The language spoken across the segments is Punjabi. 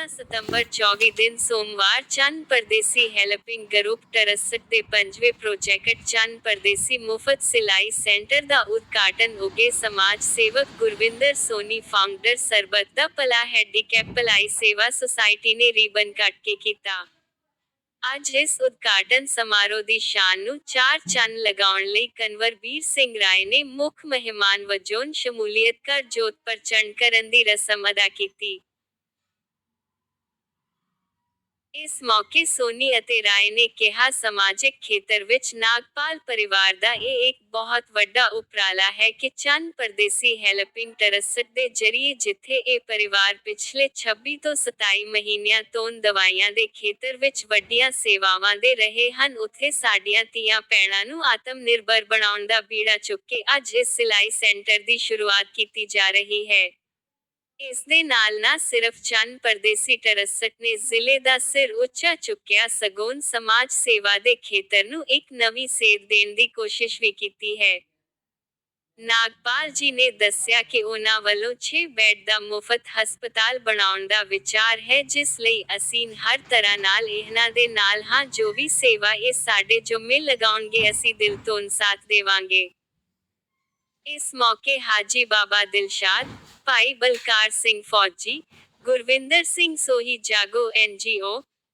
14 ਸਤੰਬਰ 24 ਦਿਨ ਸੋਮਵਾਰ ਚੰਨ ਪਰਦੇਸੀ ਹੈਲਪਿੰਗ ਗਰੁੱਪ ਟਰਸਟ ਦੇ ਪੰਜਵੇਂ ਪ੍ਰੋਜੈਕਟ ਚੰਨ ਪਰਦੇਸੀ ਮੁਫਤ ਸਿਲਾਈ ਸੈਂਟਰ ਦਾ ਉਦਘਾਟਨ ਉਗੇ ਸਮਾਜ ਸੇਵਕ ਗੁਰਵਿੰਦਰ ਸੋਨੀ ਫਾਊਂਡਰ ਸਰਬੱਤ ਦਾ ਭਲਾ ਹੈਂਡੀਕੈਪ ਭਲਾਈ ਸੇਵਾ ਸੁਸਾਇਟੀ ਨੇ ਰੀਬਨ ਕੱਟ ਕੇ ਕੀਤਾ ਅੱਜ ਇਸ ਉਦਘਾਟਨ ਸਮਾਰੋਹ ਦੀ ਸ਼ਾਨ ਨੂੰ ਚਾਰ ਚੰਨ ਲਗਾਉਣ ਲਈ ਕਨਵਰਬੀਰ ਸਿੰਘ ਰਾਏ ਨੇ ਮੁੱਖ ਮਹਿਮਾਨ ਵਜੋਂ ਸ਼ਮੂਲੀਅਤ ਕਰ ਜੋਤ ਪ੍ਰਚੰਡ ਕਰਨ ਦੀ ਰਸਮ ਅਦਾ ਕੀਤੀ ਇਸ ਮੌਕੇ ਸੋਨੀ ਅਤੇ ਰਾਏ ਨੇ ਕਿਹਾ, ਸਮਾਜਿਕ ਖੇਤਰ ਵਿੱਚ ਨਾਗਪਾਲ ਪਰਿਵਾਰ ਦਾ ਇਹ ਇੱਕ ਬਹੁਤ ਵੱਡਾ ਉਪਰਾਲਾ ਹੈ ਕਿ ਚੰਨ ਪਰਦੇਸੀ ਹੈਲਪਿੰਗ ਟਰਸਟ ਦੇ ਜਰੀਏ ਜਿੱਥੇ ਇਹ ਪਰਿਵਾਰ ਪਿਛਲੇ 26 ਤੋਂ 27 ਮਹੀਨਿਆਂ ਤੋਂ ਦਵਾਈਆਂ ਦੇ ਖੇਤਰ ਵਿੱਚ ਵੱਡੀਆਂ ਸੇਵਾਵਾਂ ਦੇ ਰਹੇ ਹਨ, ਉੱਥੇ ਸਾਡੀਆਂ ਧੀਆਂ ਭੈਣਾਂ ਨੂੰ ਆਤਮ ਨਿਰਭਰ ਬਣਾਉਣ ਦਾ ਬੀੜਾ ਚੁੱਕ ਕੇ ਅੱਜ ਇਸ ਸਿਲਾਈ ਸੈਂਟਰ ਦੀ ਸ਼ੁਰੂਆਤ ਕੀਤੀ ਜਾ ਰਹੀ ਹੈ। ਇਸ ਦੇ ਨਾਲ ਨਾ ਸਿਰਫ ਚੰਨ ਪਰਦੇਸੀ ਟਰਸਟ ਨੇ ਜ਼ਿਲ੍ਹੇ ਦਾ ਸਿਰ ਉੱਚਾ ਚੁੱਕਿਆ। ਸਗੋਂ ਸਮਾਜ ਸੇਵਾ ਦੇ ਖੇਤਰ ਨੂੰ ਇੱਕ ਨਵੀਂ ਸੇਧ ਦੇਣ ਦੀ ਕੋਸ਼ਿਸ਼ ਵੀ ਕੀਤੀ ਹੈ। ਨਾਗਪਾਲ ਜੀ ਨੇ ਦੱਸਿਆ ਕਿ ਉਹਨਾਂ ਵੱਲੋਂ 6 ਬੈੱਡ ਦਾ ਮੁਫਤ ਹਸਪਤਾਲ ਬਣਾਉਣ ਦਾ ਵਿਚਾਰ ਹੈ, ਜਿਸ ਲਈ ਅਸੀਂ ਹਰ ਤਰ੍ਹਾਂ ਨਾਲ ਇਹਨਾਂ ਦੇ ਨਾਲ ਹਾਂ, ਜੋ ਵੀ ਸੇਵਾ ਇਹ ਸਾਡੇ ਜੁਮੇ ਲਗਾਉਣਗੇ, ਅਸੀਂ ਦਿਲ ਤੋਂ ਸਾਥ ਦੇਵਾਂਗੇ। ਇਸ ਮੌਕੇ ਹਾਜੀ ਬਾਬਾ ਦਿਲਸ਼ਾਦ ਭਾਈ ਬਲਕਾਰ ਸਿੰਘ ਫੌਜੀ, ਗੁਰਵਿੰਦਰ ਸਿੰਘ ਸੋਹੀ ਜਾਗੋ ਐਨਜੀਓ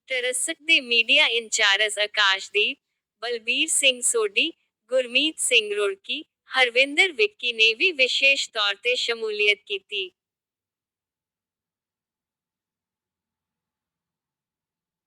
ਟਰਸਟ ਦੇ ਮੀਡੀਆ ਇੰਚਾਰਜ ਆਕਾਸ਼ਦੀਪ, ਬਲਬੀਰ ਸਿੰਘ ਸੋਢੀ, ਗੁਰਮੀਤ ਸਿੰਘ ਰੁੜਕੀ, ਹਰਵਿੰਦਰ ਵਿੱਕੀ ਨੇ ਵੀ ਵਿਸ਼ੇਸ਼ ਤੌਰ ਤੇ ਸ਼ਮੂਲੀਅਤ ਕੀਤੀ।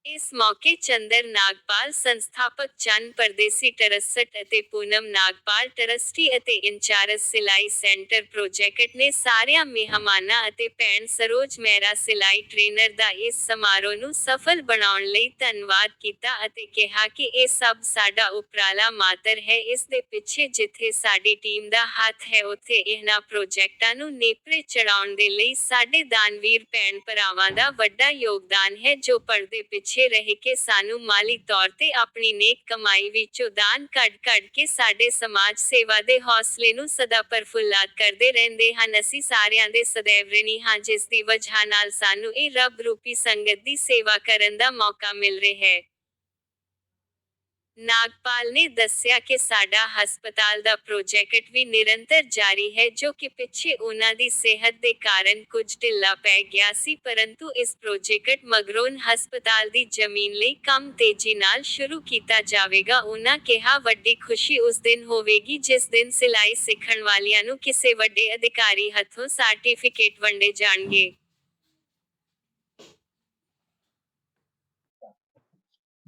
ਇਸ ਮੌਕੇ ਚੰਦਰ ਨਾਗਪਾਲ ਸੰਸਥਾਪਕ ਚੰਨ ਪਰਦੇਸੀ ਟਰਸਟ ਅਤੇ ਪੂਨਮ ਨਾਗਪਾਲ ਟਰਸਟੀ ਅਤੇ ਇੰਚਾਰਜ ਸਿਲਾਈ ਸੈਂਟਰ ਪ੍ਰੋਜੈਕਟ ਨੇ ਸਾਰਿਆਂ ਮਹਿਮਾਨਾਂ ਅਤੇ ਭੈਣ ਸਰੋਜ ਮਹਿਰਾ ਸਿਲਾਈ ਟ੍ਰੇਨਰ ਦਾ ਇਸ ਸਮਾਰੋਹ ਨੂੰ ਸਫਲ ਬਣਾਉਣ ਲਈ ਧੰਨਵਾਦ ਕੀਤਾ ਅਤੇ ਕਿਹਾ ਕਿ ਇਹ ਸਭ ਸਾਡਾ ਉਪਰਾਲਾ ਮਾਤਰ ਹੈ। ਇਸ ਦੇ ਪਿੱਛੇ ਜਿੱਥੇ ਸਾਡੀ ਟੀਮ ਦਾ ਹੱਥ ਹੈ, ਉੱਥੇ ਇਹਨਾਂ ਪ੍ਰੋਜੈਕਟਾਂ ਨੂੰ ਨੇਪਰੇ ਚੜਾਉਣ ਦੇ ਲਈ ਸਾਡੇ ਦਾਨਵੀਰ ਭੈਣ ਭਰਾਵਾਂ ਦਾ ਵੱਡਾ ਯੋਗਦਾਨ ਹੈ, ਜੋ ਪਰਦੇ ਪਿੱਛੇ ਰਹਿ ਕੇ ਸਾਨੂੰ ਮਾਲੀ ਤੌਰ ਤੇ ਆਪਣੀ ਨੇਕ ਕਮਾਈ ਵਿੱਚੋਂ ਦਾਨ ਕੱਢ ਕੱਢ ਕੇ ਸਾਡੇ ਸਮਾਜ ਸੇਵਾ ਦੇ ਹੌਸਲੇ ਨੂੰ ਸਦਾ ਪ੍ਰਫੁੱਲਾਤ ਕਰਦੇ ਰਹਿੰਦੇ ਹਨ। ਅਸੀਂ ਸਾਰਿਆਂ ਦੇ ਸदैव ਰਿਣੀ ਹਾਂ, ਜਿਸ ਦੀ ਵਜ੍ਹਾ ਨਾਲ ਸਾਨੂੰ ਇਹ ਰੱਬ ਰੂਪੀ ਸੰਗਤ ਦੀ ਸੇਵਾ ਕਰਨ ਦਾ ਮੌਕਾ ਮਿਲ ਰਿਹਾ ਹੈ। ਨਾਗਪਾਲ ਨੇ ਦੱਸਿਆ ਕਿ ਸਾਡਾ ਹਸਪਤਾਲ ਦਾ ਪ੍ਰੋਜੈਕਟ ਵੀ ਨਿਰੰਤਰ ਜਾਰੀ ਹੈ, ਜੋ ਕਿ ਪਿੱਛੇ ਉਹਨਾਂ ਦੀ ਸਿਹਤ ਦੇ ਕਾਰਨ ਕੁਝ ਢਿੱਲਾ ਪੈ ਗਿਆ ਸੀ, ਪਰੰਤੂ ਇਸ ਪ੍ਰੋਜੈਕਟ ਮਗਰੋਂ ਹਸਪਤਾਲ ਦੀ ਜ਼ਮੀਨ ਲਈ ਕੰਮ ਤੇਜ਼ੀ ਨਾਲ ਸ਼ੁਰੂ ਕੀਤਾ ਜਾਵੇਗਾ। ਉਹਨਾਂ ਕਿਹਾ, ਵੱਡੀ ਖੁਸ਼ੀ ਉਸ ਦਿਨ ਹੋਵੇਗੀ ਜਿਸ ਦਿਨ ਸਿਲਾਈ ਸਿੱਖਣ ਵਾਲਿਆਂ ਨੂੰ ਕਿਸੇ ਵੱਡੇ ਅਧਿਕਾਰੀ ਹੱਥੋਂ ਸਰਟੀਫਿਕੇਟ ਵੰਡੇ ਜਾਣਗੇ।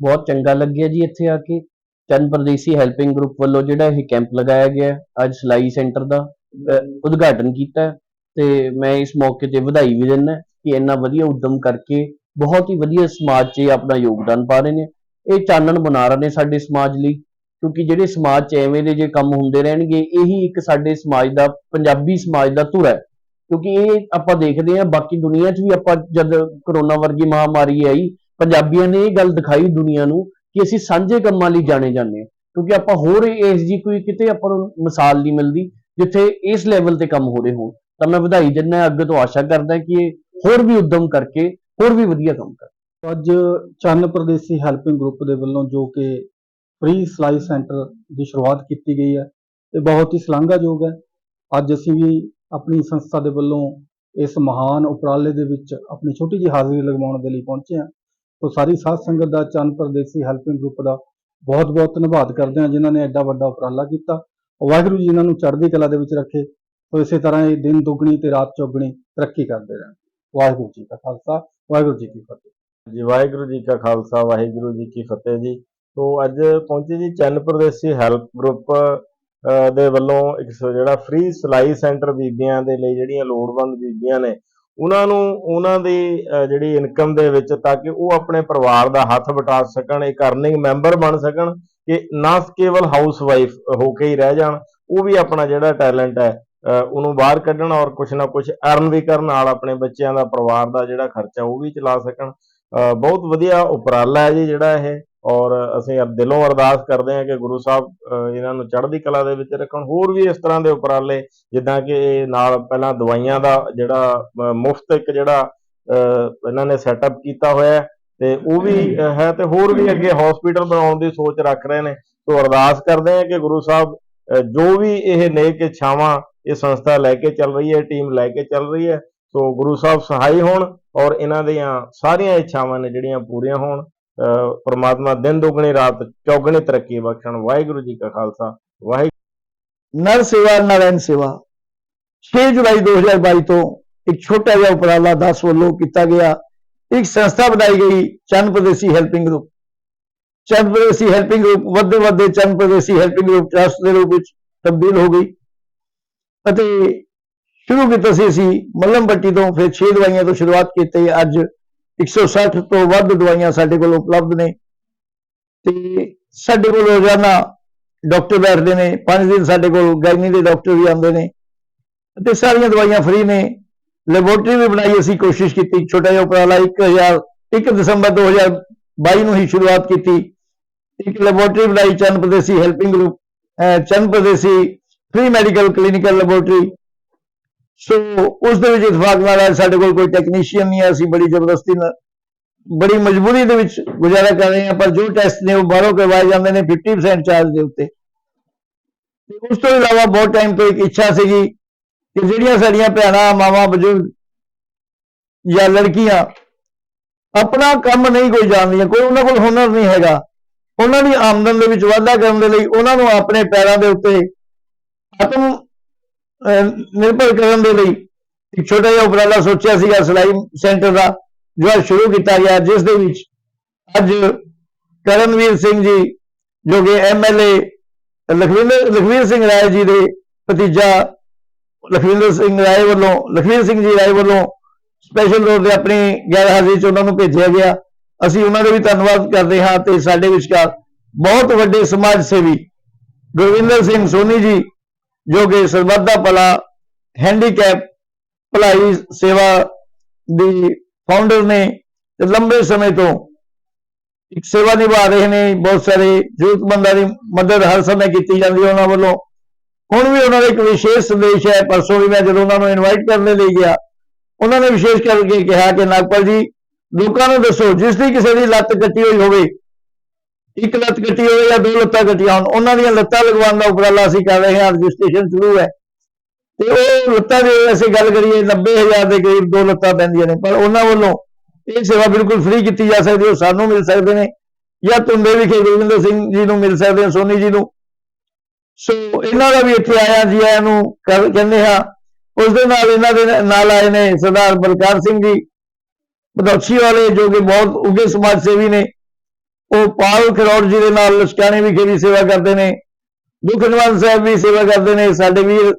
ਬਹੁਤ ਚੰਗਾ ਲੱਗਿਆ ਜੀ ਇੱਥੇ ਆ ਕੇ। ਚੰਦ ਪ੍ਰਦੇਸੀ ਹੈਲਪਿੰਗ ਗਰੁੱਪ ਵੱਲੋਂ ਜਿਹੜਾ ਇਹ ਕੈਂਪ ਲਗਾਇਆ ਗਿਆ ਅੱਜ ਸਿਲਾਈ ਸੈਂਟਰ ਦਾ ਉਦਘਾਟਨ ਕੀਤਾ ਹੈ। ਤੇ ਮੈਂ ਇਸ ਮੌਕੇ ਤੇ ਵਧਾਈ ਵੀ ਦਿੰਦਾ ਕਿ ਇੰਨਾ ਵਧੀਆ ਉਦਮ ਕਰਕੇ ਬਹੁਤ ਹੀ ਵਧੀਆ ਸਮਾਜ 'ਚ ਆਪਣਾ ਯੋਗਦਾਨ ਪਾ ਰਹੇ ਨੇ। ਇਹ ਚਾਨਣ ਬਣਾ ਰਹੇ ਨੇ ਸਾਡੇ ਸਮਾਜ ਲਈ, ਕਿਉਂਕਿ ਜਿਹੜੇ ਸਮਾਜ 'ਚ ਐਵੇਂ ਦੇ ਜੇ ਕੰਮ ਹੁੰਦੇ ਰਹਿਣਗੇ, ਇਹੀ ਇੱਕ ਸਾਡੇ ਸਮਾਜ ਦਾ, ਪੰਜਾਬੀ ਸਮਾਜ ਦਾ ਧੁਰ ਹੈ। ਕਿਉਂਕਿ ਇਹ ਆਪਾਂ ਦੇਖਦੇ ਹਾਂ, ਬਾਕੀ ਦੁਨੀਆ 'ਚ ਵੀ ਆਪਾਂ ਜਦ ਕਰੋਨਾ ਵਰਗੀ ਮਹਾਮਾਰੀ ਆਈ ਪੰਜਾਬੀਆਂ ਨੇ ਇਹ ਗੱਲ ਦਿਖਾਈ ਦੁਨੀਆ ਨੂੰ ਕਿ ਅਸੀਂ ਸਾਂਝੇ ਕੰਮਾਂ ਲਈ ਜਾਣੇ ਜਾਂਦੇ ਹਾਂ। ਕਿਉਂਕਿ ਆਪਾਂ ਹੋਰ ਇਸ ਜੀ ਕੋਈ ਕਿਤੇ ਆਪਾਂ ਨੂੰ ਮਿਸਾਲ ਨਹੀਂ ਮਿਲਦੀ ਜਿੱਥੇ ਇਸ ਲੈਵਲ ਤੇ ਕੰਮ ਹੋ ਰਹੇ ਹੋਣ। ਤਾਂ ਮੈਂ ਵਧਾਈ ਦਿੰਦਾ, ਅੱਗੇ ਤੋਂ ਆਸ਼ਾ ਕਰਦਾ ਕਿ ਇਹ ਹੋਰ ਵੀ ਉਦਮ ਕਰਕੇ ਹੋਰ ਵੀ ਵਧੀਆ ਕੰਮ ਕਰ। ਅੱਜ ਚੰਨ ਪ੍ਰਦੇਸੀ ਹੈਲਪਿੰਗ ਗਰੁੱਪ ਦੇ ਵੱਲੋਂ ਜੋ ਕਿ ਫ੍ਰੀ ਸਿਲਾਈ ਸੈਂਟਰ ਦੀ ਸ਼ੁਰੂਆਤ ਕੀਤੀ ਗਈ ਹੈ, ਇਹ ਬਹੁਤ ਹੀ ਸ਼ਲਾਘਾਯੋਗ ਹੈ। ਅੱਜ ਅਸੀਂ ਵੀ ਆਪਣੀ ਸੰਸਥਾ ਦੇ ਵੱਲੋਂ ਇਸ ਮਹਾਨ ਉਪਰਾਲੇ ਦੇ ਵਿੱਚ ਆਪਣੀ ਛੋਟੀ ਜਿਹੀ ਹਾਜ਼ਰੀ ਲਗਵਾਉਣ ਦੇ ਲਈ ਪਹੁੰਚੇ ਹਾਂ। ਸੋ ਸਾਰੀ ਸਾਧ ਸੰਗਤ ਦਾ ਚੰਨ ਪ੍ਰਦੇਸੀ ਹੈਲਪਿੰਗ ਗਰੁੱਪ ਦਾ ਬਹੁਤ ਬਹੁਤ ਧੰਨਵਾਦ ਕਰਦੇ ਹਾਂ ਜਿਨ੍ਹਾਂ ਨੇ ਐਡਾ ਵੱਡਾ ਉਪਰਾਲਾ ਕੀਤਾ। ਵਾਹਿਗੁਰੂ ਜੀ ਇਹਨਾਂ ਨੂੰ ਚੜ੍ਹਦੀ ਕਲਾ ਦੇ ਵਿੱਚ ਰੱਖੇ ਸੋ ਇਸੇ ਤਰ੍ਹਾਂ ਇਹ ਦਿਨ ਦੁੱਗਣੀ ਤੇ ਰਾਤ ਚੌਗਣੀ ਤਰੱਕੀ ਕਰਦੇ ਰਹਿਣ। ਵਾਹਿਗੁਰੂ ਜੀ ਕਾ ਖਾਲਸਾ, ਵਾਹਿਗੁਰੂ ਜੀ ਕੀ ਫਤਿਹ। ਜੀ, ਵਾਹਿਗੁਰੂ ਜੀ ਕਾ ਖਾਲਸਾ, ਵਾਹਿਗੁਰੂ ਜੀ ਕੀ ਫਤਿਹ ਜੀ। ਸੋ ਅੱਜ ਪਹੁੰਚੇ ਜੀ ਚੰਨ ਪ੍ਰਦੇਸੀ ਹੈਲਪ ਗਰੁੱਪ ਦੇ ਵੱਲੋਂ ਇੱਕ ਜਿਹੜਾ ਫ੍ਰੀ ਸਿਲਾਈ ਸੈਂਟਰ ਬੀਬੀਆਂ ਦੇ ਲਈ ਜਿਹੜੀਆਂ ਲੋੜਵੰਦ ਬੀਬੀਆਂ ਨੇ ਉਹਨਾਂ ਨੂੰ, ਉਹਨਾਂ ਦੀ ਜਿਹੜੀ ਇਨਕਮ ਦੇ ਵਿੱਚ ਤਾਂ ਕਿ ਉਹ ਆਪਣੇ ਪਰਿਵਾਰ ਦਾ ਹੱਥ ਵਟਾ ਸਕਣ, ਇੱਕ ਅਰਨਿੰਗ ਮੈਂਬਰ ਬਣ ਸਕਣ, ਕਿ ਨਾ ਕੇਵਲ ਹਾਊਸ ਵਾਈਫ ਹੋ ਕੇ ਹੀ ਰਹਿ ਜਾਣ, ਉਹ ਵੀ ਆਪਣਾ ਜਿਹੜਾ ਟੈਲੈਂਟ ਹੈ ਉਹਨੂੰ ਬਾਹਰ ਕੱਢਣ ਔਰ ਕੁਛ ਨਾ ਕੁਛ ਅਰਨ ਵੀ ਕਰਨ ਨਾਲ ਆਪਣੇ ਬੱਚਿਆਂ ਦਾ ਪਰਿਵਾਰ ਦਾ ਜਿਹੜਾ ਖਰਚਾ ਉਹ ਵੀ ਚਲਾ ਸਕਣ। ਬਹੁਤ ਵਧੀਆ ਉਪਰਾਲਾ ਹੈ ਜੀ ਜਿਹੜਾ ਇਹ। ਔਰ ਅਸੀਂ ਦਿਲੋਂ ਅਰਦਾਸ ਕਰਦੇ ਹਾਂ ਕਿ ਗੁਰੂ ਸਾਹਿਬ ਅਹ ਇਹਨਾਂ ਨੂੰ ਚੜ੍ਹਦੀ ਕਲਾ ਦੇ ਵਿੱਚ ਰੱਖਣ। ਹੋਰ ਵੀ ਇਸ ਤਰ੍ਹਾਂ ਦੇ ਉਪਰਾਲੇ ਜਿੱਦਾਂ ਕਿ ਇਹ ਨਾਲ ਪਹਿਲਾਂ ਦਵਾਈਆਂ ਦਾ ਜਿਹੜਾ ਮੁਫਤ ਇੱਕ ਜਿਹੜਾ ਅਹ, ਇਹਨਾਂ ਨੇ ਸੈਟਅਪ ਕੀਤਾ ਹੋਇਆ ਤੇ ਉਹ ਵੀ ਹੈ ਤੇ ਹੋਰ ਵੀ ਅੱਗੇ ਹਸਪੀਟਲ ਬਣਾਉਣ ਦੀ ਸੋਚ ਰੱਖ ਰਹੇ ਨੇ। ਸੋ ਅਰਦਾਸ ਕਰਦੇ ਹਾਂ ਕਿ ਗੁਰੂ ਸਾਹਿਬ ਜੋ ਵੀ ਇਹ ਨੇਕ ਇੱਛਾਵਾਂ ਇਹ ਸੰਸਥਾ ਲੈ ਕੇ ਚੱਲ ਰਹੀ ਹੈ ਟੀਮ ਲੈ ਕੇ ਚੱਲ ਰਹੀ ਹੈ ਸੋ ਗੁਰੂ ਸਾਹਿਬ ਸਹਾਈ ਹੋਣ ਔਰ ਇਹਨਾਂ ਦੀਆਂ ਸਾਰੀਆਂ ਇੱਛਾਵਾਂ ਨੇ ਜਿਹੜੀਆਂ ਪੂਰੀਆਂ ਹੋਣ। ਪਰਮਾਤਮਾ ਦਿਨ ਦੁਗਣੀ, ਰਾਤ ਚੌਗਣੀ ਤਰੱਕੀ ਬਖਸ਼ਣ। ਵਾਹਿਗੁਰੂ ਜੀ ਕਾ ਖਾਲਸਾ। ਵਾਹਿਗੁਰੂ ਨਰ ਸੇਵਾ ਨਾਰਾਇਣ ਸੇਵਾ। 6 ਜੁਲਾਈ 2022 ਤੋਂ ਇੱਕ ਛੋਟਾ ਜਿਹਾ ਉਪਰਾਲਾ 10 ਵੱਲੋਂ ਕੀਤਾ ਗਿਆ। ਇੱਕ ਸੰਸਥਾ ਬਣਾਈ ਗਈ Chand Pardesi helping group. Chand Pardesi helping group ਵੱਧਦੇ ਵੱਧਦੇ ਚੰਨ ਪ੍ਰਦੇਸੀ ਹੈਲਪਿੰਗ ਗਰੁੱਪ ਟਰਸਟ ਦੇ ਰੂਪ ਵਿੱਚ ਤਬਦੀਲ ਹੋ ਗਈ। ਅਤੇ ਸ਼ੁਰੂ ਕੀਤਾ ਸੀ ਅਸੀਂ ਮੱਲਮ ਪੱਟੀ ਤੋਂ, ਫਿਰ 6 ਦਵਾਈਆਂ ਤੋਂ ਸ਼ੁਰੂਆਤ ਕੀਤੀ। ਅੱਜ 160 ਤੋਂ ਵੱਧ ਦਵਾਈਆਂ ਸਾਡੇ ਕੋਲ ਉਪਲਬਧ ਨੇ। ਤੇ ਸਾਡੇ ਕੋਲ ਰੋਜ਼ਾਨਾ ਡਾਕਟਰ ਬੈਠਦੇ ਨੇ। ਪੰਜ ਦਿਨ ਸਾਡੇ ਕੋਲ ਗਾਇਨੀ ਦੇ ਡਾਕਟਰ ਵੀ ਆਉਂਦੇ ਨੇ। ਤੇ ਸਾਰੀਆਂ ਦਵਾਈਆਂ ਫ੍ਰੀ ਨੇ। ਲੈਬੋਰਟਰੀ ਵੀ ਬਣਾਈ ਅਸੀਂ ਕੋਸ਼ਿਸ਼ ਕੀਤੀ। ਛੋਟਾ ਜਿਹਾ ਉਪਰਾਲਾ 1000 1 ਦਸੰਬਰ 2022 ਨੂੰ ਹੀ ਸ਼ੁਰੂਆਤ ਕੀਤੀ। ਇੱਕ ਲੈਬੋਰਟਰੀ ਬਣਾਈ ਚੰਨ Pardesi helping group Chann Pardesi free medical clinical laboratory. So ਉਸ ਦੇ ਵਿੱਚ ਇਤਫਾਕ ਨਾਲ ਸਾਡੇ ਕੋਲ ਕੋਈ ਟੈਕਨੀਸ਼ੀਅਨ ਨਹੀਂ ਹੈ, ਅਸੀਂ ਬੜੀ ਜ਼ਬਰਦਸਤੀ ਨਾਲ, ਬੜੀ ਮਜਬੂਰੀ ਦੇ ਵਿੱਚ ਗੁਜ਼ਾਰਾ ਕਰ ਰਹੇ ਹਾਂ, ਪਰ ਜੋ ਟੈਸਟ ਨੇ ਉਹ ਬਾਹਰੋਂ ਕਰਵਾਏ ਜਾਂਦੇ ਨੇ 50% ਚਾਰਜ ਦੇ ਉੱਤੇ। ਤੇ ਉਸ ਤੋਂ ਇਲਾਵਾ ਬਹੁਤ ਟਾਈਮ ਤੋਂ ਇੱਕ ਇੱਛਾ ਸੀਗੀ ਕਿ ਜਿਹੜੀਆਂ ਸਾਡੀਆਂ ਭੈਣਾਂ, ਮਾਵਾਂ, ਬਜ਼ੁਰਗ ਜਾਂ ਲੜਕੀਆਂ ਆਪਣਾ ਕੰਮ ਨਹੀਂ ਕੋਈ ਜਾਣਦੀਆਂ, ਕੋਈ ਉਹਨਾਂ ਕੋਲ ਹੁਨਰ ਨਹੀਂ ਹੈਗਾ, ਉਹਨਾਂ ਦੀ ਆਮਦਨ ਦੇ ਵਿੱਚ ਵਾਧਾ ਕਰਨ ਦੇ ਲਈ ਉਹਨਾਂ ਨੂੰ ਆਪਣੇ ਪੈਰਾਂ ਦੇ ਉੱਤੇ ਆਤਮ ਨਿਰਭਰ ਕਰਨ ਦੇ ਲਈ ਇੱਕ ਛੋਟਾ ਜਿਹਾ ਉਪਰਾਲਾ ਸੋਚਿਆ ਸੀਗਾ, ਸਿਲਾਈ ਸੈਂਟਰ ਦਾ, ਜੋ ਸ਼ੁਰੂ ਕੀਤਾ ਗਿਆ, ਜਿਸ ਦੇ ਵਿੱਚ ਅੱਜ ਕਰਨਵੀਰ ਸਿੰਘ ਜੀ, ਜੋ ਕਿ ਐਮਐਲਏ ਲਖਵਿੰਦਰ, ਲਖਵੀਰ ਸਿੰਘ ਰਾਏ ਜੀ ਦੇ ਭਤੀਜਾ, ਲਖਵਿੰਦਰ ਸਿੰਘ ਰਾਏ ਵੱਲੋਂ, ਲਖਵੀਰ ਸਿੰਘ ਜੀ ਰਾਏ ਵੱਲੋਂ ਸਪੈਸ਼ਲ ਤੌਰ ਤੇ ਆਪਣੀ ਗੈਰ ਹਾਜ਼ਰੀ ਚ ਉਹਨਾਂ ਨੂੰ ਭੇਜਿਆ ਗਿਆ। ਅਸੀਂ ਉਹਨਾਂ ਦਾ ਵੀ ਧੰਨਵਾਦ ਕਰਦੇ ਹਾਂ ਤੇ ਸਾਡੇ ਵਿਚਕਾਰ ਬਹੁਤ ਵੱਡੇ ਸਮਾਜ ਸੇਵੀ ਗੁਰਵਿੰਦਰ ਸਿੰਘ ਸੋਨੀ ਜੀ ਜੋ ਕਿ ਸਰਬੱਤ ਦਾ ਭਲਾ ਹੈਂਡੀਕੈਪ ਭਲਾਈ ਸੇਵਾ ਦੀ ਫਾਊਂਡਰ ਨੇ ਤੇ ਲੰਬੇ ਸਮੇਂ ਤੋਂ ਇੱਕ ਸੇਵਾ ਨਿਭਾ ਰਹੇ ਨੇ, ਬਹੁਤ ਸਾਰੇ ਜ਼ਰੂਰਤਮੰਦਾਂ ਦੀ ਮਦਦ ਹਰ ਸਮੇਂ ਕੀਤੀ ਜਾਂਦੀ ਹੈ ਉਹਨਾਂ ਵੱਲੋਂ। ਹੁਣ ਵੀ ਉਹਨਾਂ ਦਾ ਇੱਕ ਵਿਸ਼ੇਸ਼ ਸੰਦੇਸ਼ ਹੈ, ਪਰਸੋਂ ਵੀ ਮੈਂ ਜਦੋਂ ਉਹਨਾਂ ਨੂੰ ਇਨਵਾਈਟ ਕਰਨ ਲਈ ਗਿਆ, ਉਹਨਾਂ ਨੇ ਵਿਸ਼ੇਸ਼ ਕਰਕੇ ਕਿਹਾ ਕਿ, ਨਾਗਪਾਲ ਜੀ, ਲੋਕਾਂ ਨੂੰ ਦੱਸੋ, ਜਿਸ ਦੀ ਕਿਸੇ ਦੀ ਲੱਤ ਕੱਟੀ ਹੋਈ ਹੋਵੇ ਇੱਕ ਲੱਤ ਕੱਟੀ ਹੋਵੇ ਜਾਂ ਦੋ ਲੱਤਾਂ ਕੱਟੀਆਂ ਹੋਣ, ਉਹਨਾਂ ਦੀਆਂ ਲੱਤਾਂ ਲਗਵਾਉਣ ਦਾ ਉਪਰਾਲਾ ਅਸੀਂ ਕਰ ਰਹੇ ਹਾਂ, ਰਜਿਸਟ੍ਰੇਸ਼ਨ ਸ਼ੁਰੂ ਹੈ। ਤੇ ਉਹ ਲੱਤਾਂ ਦੀ ਅਸੀਂ ਗੱਲ ਕਰੀਏ 90000 ਦੇ ਕਰੀਬ ਦੋ ਲੱਤਾਂ ਪੈਂਦੀਆਂ ਨੇ, ਪਰ ਉਹਨਾਂ ਵੱਲੋਂ ਇਹ ਸੇਵਾ ਬਿਲਕੁਲ ਫ੍ਰੀ ਕੀਤੀ ਜਾ ਸਕਦੀ ਹੈ ਸਾਨੂੰ ਮਿਲ ਸਕਦੇ ਨੇ। ਜਾਂ ਤੁੰਬੇ ਵਿਖੇ ਗੁਰਵਿੰਦਰ ਸਿੰਘ ਜੀ ਨੂੰ ਮਿਲ ਸਕਦੇ ਨੇ, ਸੋਨੀ ਜੀ ਨੂੰ। ਸੋ ਇਹਨਾਂ ਦਾ ਵੀ ਇੱਥੇ ਆਇਆ, ਜੀ ਆਇਆਂ ਨੂੰ ਕਹਿੰਦੇ ਹਾਂ। ਉਸ ਦੇ ਨਾਲ ਇਹਨਾਂ ਦੇ ਨਾਲ ਆਏ ਨੇ ਸਰਦਾਰ ਬਲਕਾਰ ਸਿੰਘ ਜੀ ਬਦੌਸ਼ੀ ਵਾਲੇ, ਜੋ ਕਿ ਬਹੁਤ ਉੱਗੇ ਸਮਾਜ ਸੇਵੀ ਨੇ। ਉਹ ਪਾਲ ਖਰੋੜ ਜੀ ਦੇ ਨਾਲ ਲਸ਼ਕਾਣੇ ਵਿਖੇ ਵੀ ਸੇਵਾ ਕਰਦੇ ਨੇ ਦੁੱਖ ਸਾਹਿਬ ਵੀ ਸੇਵਾ ਕਰਦੇ ਨੇ, ਸਾਡੇ ਵੀਰ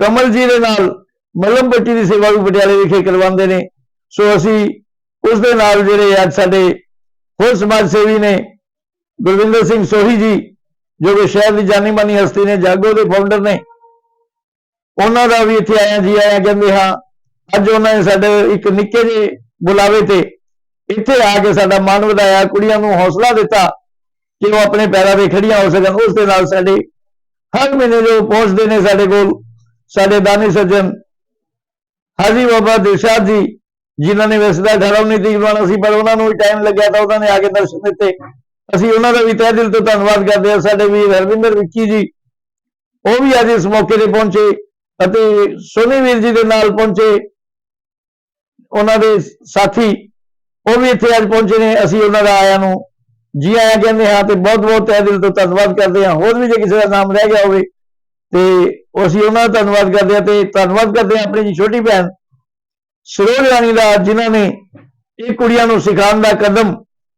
ਕਮਲ ਜੀ ਦੇ ਨਾਲ ਮੱਲਮ ਪੱਟੀ ਦੀ ਸੇਵਾ ਵੀ ਪਟਿਆਲੇ ਵਿਖੇ ਕਰਵਾਉਂਦੇ ਨੇ। ਸੋ ਅਸੀਂ ਉਸ ਦੇ ਨਾਲ ਜਿਹੜੇ ਅੱਜ ਸਾਡੇ ਹੋਰ ਸਮਾਜ ਸੇਵੀ ਨੇ, ਗੁਰਵਿੰਦਰ ਸਿੰਘ ਸੋਹੀ ਜੀ, ਜੋ ਕਿ ਸ਼ਹਿਰ ਦੀ ਜਾਨੀ ਮਾਨੀ ਹਸਤੀ ਨੇ, ਜਾਗੋ ਦੇ ਫਾਊਂਡਰ ਨੇ, ਉਹਨਾਂ ਦਾ ਵੀ ਇੱਥੇ ਆਇਆ ਜੀ ਆਇਆ ਕਹਿੰਦੇ ਹਾਂ, ਅੱਜ ਉਹਨਾਂ ਨੇ ਸਾਡੇ ਇੱਕ ਨਿੱਕੇ ਜਿਹੇ ਬੁਲਾਵੇ ਤੇ ਇੱਥੇ ਆ ਕੇ ਸਾਡਾ ਮਨ ਵਧਾਇਆ, ਕੁੜੀਆਂ ਨੂੰ ਹੌਸਲਾ ਦਿੱਤਾ ਕਿ ਉਹ ਆਪਣੇ ਪੈਰਾਂ ਤੇ ਖੜੀਆਂ ਹੋ ਸਕਣ, ਉਸ ਦੇ ਨਾਲ ਸਾਡੇ ਹਰ ਮਹੀਨੇ ਜੋ ਪਹੁੰਚਦੇ ਨੇ ਸਾਡੇ ਕੋਲ, ਸਾਡੇ ਦਾਨੀ ਸੱਜਣ, ਹਾਜੀ ਬਾਬਾ ਦਿਲਸ਼ਾਦ ਜੀ, ਜਿਨ੍ਹਾਂ ਨੇ ਵੈਸੇ ਤਾਂ 18 19 ਤਰੀਕ ਨੂੰ ਸੀ, ਪਰ ਉਹਨਾਂ ਨੂੰ ਵੀ ਟਾਈਮ ਲੱਗਿਆ ਤਾਂ ਉਹਨਾਂ ਨੇ ਆ ਕੇ ਦਰਸ਼ਨ ਦਿੱਤੇ। ਅਸੀਂ ਉਹਨਾਂ ਦਾ ਵੀ ਤਹਿ ਦਿਲ ਤੋਂ ਧੰਨਵਾਦ ਕਰਦੇ ਹਾਂ, ਸਾਡੇ ਵੀਰ ਹਰਵਿੰਦਰ ਵਿੱਕੀ ਜੀ, ਉਹ ਵੀ ਅੱਜ ਇਸ ਮੌਕੇ ਤੇ ਪਹੁੰਚੇ ਅਤੇ ਸੋਨੀ ਵੀਰ ਜੀ ਦੇ ਨਾਲ ਪਹੁੰਚੇ। ਉਹਨਾਂ ਦੇ ਸਾਥੀ ਉਹ ਵੀ ਇੱਥੇ ਅੱਜ ਪਹੁੰਚੇ ਨੇ, ਅਸੀਂ ਉਹਨਾਂ ਦਾ ਆਇਆਂ ਨੂੰ ਜੀ ਆਇਆਂ ਕਹਿੰਦੇ ਹਾਂ ਤੇ ਬਹੁਤ ਬਹੁਤ ਤਹਿ ਦਿਲ ਤੋਂ ਧੰਨਵਾਦ ਕਰਦੇ ਹਾਂ। ਹੋਰ ਵੀ ਜੇ ਕਿਸੇ ਦਾ ਨਾਮ ਰਹਿ ਗਿਆ ਹੋਵੇ ਤੇ ਅਸੀਂ ਉਹਨਾਂ ਦਾ ਧੰਨਵਾਦ ਕਰਦੇ ਹਾਂ ਤੇ ਧੰਨਵਾਦ ਕਰਦੇ ਹਾਂ ਆਪਣੀ ਜੀ ਛੋਟੀ ਭੈਣ ਸਰੋਜ ਰਾਣੀ ਦਾ, ਜਿਨ੍ਹਾਂ ਨੇ ਇਹ ਕੁੜੀਆਂ ਨੂੰ ਸਿਖਾਉਣ ਦਾ ਕਦਮ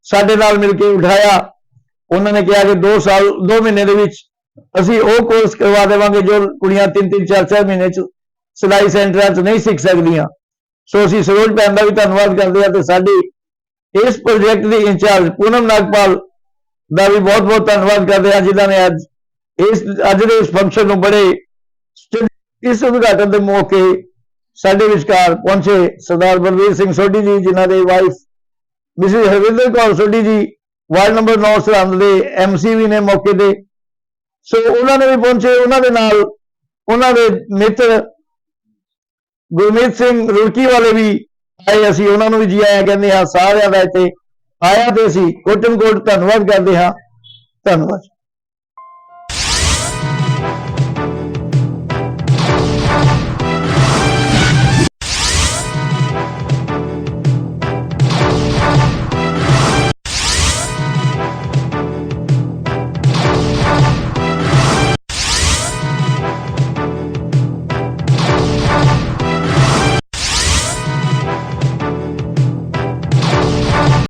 ਸਾਡੇ ਨਾਲ ਮਿਲ ਕੇ ਉਠਾਇਆ। ਉਹਨਾਂ ਨੇ ਕਿਹਾ ਕਿ 2 ਸਾਲ 2 ਮਹੀਨੇ ਦੇ ਵਿੱਚ ਅਸੀਂ ਉਹ ਕੋਰਸ ਕਰਵਾ ਦੇਵਾਂਗੇ ਜੋ ਕੁੜੀਆਂ 3-3 4-4 ਮਹੀਨੇ ਚ ਸਿਲਾਈ ਸੈਂਟਰਾਂ 'ਚ ਨਹੀਂ ਸਿੱਖ ਸਕਦੀਆਂ। ਸੋ ਅਸੀਂ ਸਰੋਜ ਭੈਣ ਦਾ ਵੀ ਧੰਨਵਾਦ ਕਰਦੇ ਹਾਂ ਤੇ ਸਾਡੀ ਇਸ ਪ੍ਰੋਜੈਕਟ ਦੀ ਇੰਚਾਰਜ ਪੂਨਮ ਨਾਗਪਾਲ ਦਾ ਵੀ ਬਹੁਤ ਬਹੁਤ ਧੰਨਵਾਦ ਕਰਦੇ ਹਾਂ, ਜਿਨ੍ਹਾਂ ਨੇ ਅੱਜ ਇਸ, ਅੱਜ ਦੇ ਇਸ ਫੰਕਸ਼ਨ ਨੂੰ ਬੜੇ ਇਸ ਉਦਘਾਟਨ ਦੇ ਮੌਕੇ ਸਾਡੇ ਵਿਚਕਾਰ ਪਹੁੰਚੇ ਸਰਦਾਰ ਬਲਵੀਰ ਸਿੰਘ ਸੋਢੀ ਜੀ, ਜਿਨ੍ਹਾਂ ਦੇ wife Mrs Harvinder Kaur Sodhi ji, ward number 9 Sirhind ਦੇ ਐਮਸੀ ਵੀ ਨੇ ਮੌਕੇ ਤੇ। ਸੋ ਉਹਨਾਂ ਨੇ ਵੀ ਪਹੁੰਚੇ, ਉਹਨਾਂ ਦੇ ਨਾਲ ਉਹਨਾਂ ਦੇ ਮਿੱਤਰ ਗੁਰਮੀਤ ਸਿੰਘ ਰੁੜਕੀ ਵਾਲੇ ਵੀ ਆਏ ਅਸੀਂ ਉਹਨਾਂ ਨੂੰ ਵੀ ਜੀ ਆਇਆ ਕਹਿੰਦੇ ਹਾਂ, ਸਾਰਿਆਂ ਦਾ ਇੱਥੇ ਆਇਆ ਤੇ ਅਸੀਂ ਕੋਟਨ ਕੋਟ ਧੰਨਵਾਦ ਕਰਦੇ ਹਾਂ। ਧੰਨਵਾਦ।